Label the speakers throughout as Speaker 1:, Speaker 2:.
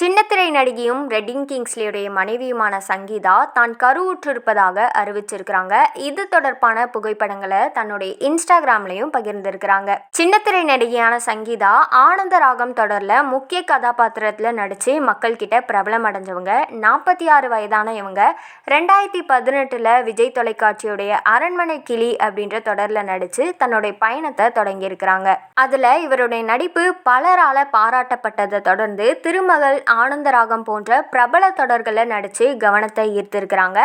Speaker 1: சின்னத்திரை நடிகையும் ரெட்டிங் கிங்ஸ்லியுடைய மனைவியுமான சங்கீதா தான் கருவுற்றிருப்பதாக அறிவிச்சிருக்கிறாங்க. இது தொடர்பான புகைப்படங்களை தன்னுடைய இன்ஸ்டாகிராம்லையும் பகிர்ந்திருக்கிறாங்க. சின்னத்திரை நடிகையான சங்கீதா ஆனந்த ராகம் தொடர்ல முக்கிய கதாபாத்திரத்துல நடிச்சு மக்கள் கிட்ட பிரபலம் அடைஞ்சவங்க நாற்பத்தி ஆறு வயதான இவங்க. ரெண்டாயிரத்தி பதினெட்டுல விஜய் தொலைக்காட்சியுடைய அரண்மனை கிளி அப்படின்ற தொடர்ல நடிச்சு தன்னுடைய பயணத்தை தொடங்கியிருக்கிறாங்க. அதுல இவருடைய நடிப்பு பலரால பாராட்டப்பட்டதை தொடர்ந்து திருமகள் ஆனந்தராகம் போன்ற பிரபல தொடர்களில் நடித்து கவனத்தை ஈர்த்திருக்கிறாங்க.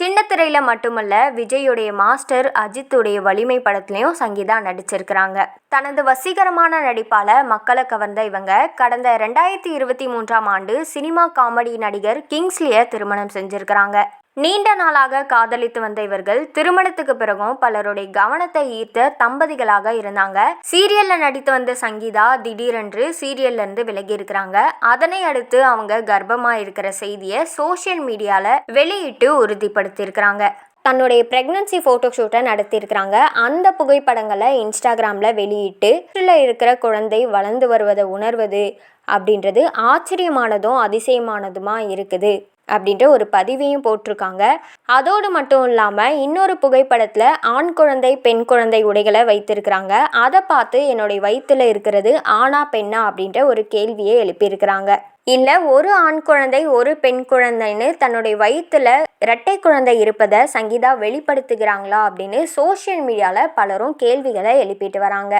Speaker 1: சின்ன திரையில் மட்டுமல்ல விஜயுடைய மாஸ்டர் அஜித்துடைய வலிமை படத்துலையும் சங்கீதா நடிச்சிருக்கிறாங்க. தனது வசீகரமான நடிப்பால் மக்களை கவர்ந்த இவங்க கடந்த ரெண்டாயிரத்தி இருபத்தி மூன்றாம் ஆண்டு சினிமா காமெடி நடிகர் கிங்ஸ்லியை திருமணம் செஞ்சிருக்கிறாங்க. நீண்ட நாளாக காதலித்து வந்த இவர்கள் திருமணத்துக்கு பிறகும் பலருடைய கவனத்தை ஈர்த்த தம்பதிகளாக இருந்தாங்க. சீரியல்ல நடித்து வந்த சங்கீதா திடீரென்று சீரியல்ல இருந்து விலகி இருக்கிறாங்க அதனை அடுத்து அவங்க கர்ப்பமா இருக்கிற செய்தியை சோசியல் மீடியால வெளியிட்டு உறுதிப்படுத்தியிருக்கிறாங்க தன்னுடைய ப்ரெக்னன்சி ஃபோட்டோ ஷூட்டை நடத்தியிருக்கிறாங்க. அந்த புகைப்படங்களை இன்ஸ்டாகிராமில் வெளியிட்டு இருக்கிற குழந்தை வளர்ந்து வருவதை உணர்வது அப்படின்றது ஆச்சரியமானதும் அதிசயமானதுமாக இருக்குது. அப்படின்ற ஒரு பதிவையும் போட்டிருக்காங்க. அதோடு மட்டும் இல்லாமல் இன்னொரு புகைப்படத்தில் ஆண் குழந்தை பெண் குழந்தை உடைகளை வைத்திருக்கிறாங்க. அதை பார்த்து என்னுடைய வயிற்றுல இருக்கிறது ஆணா பெண்ணா அப்படின்ற ஒரு கேள்வியை எழுப்பியிருக்கிறாங்க. இல்லை ஒரு ஆண் குழந்தை ஒரு பெண் குழந்தைன்னு தன்னுடைய வயிற்றுல இரட்டை குழந்தை இருப்பதை சங்கீதா வெளிப்படுத்துகிறாங்களா அப்படின்னு சோஷியல் மீடியாவில் பலரும் கேள்விகளை எழுப்பிட்டு வராங்க.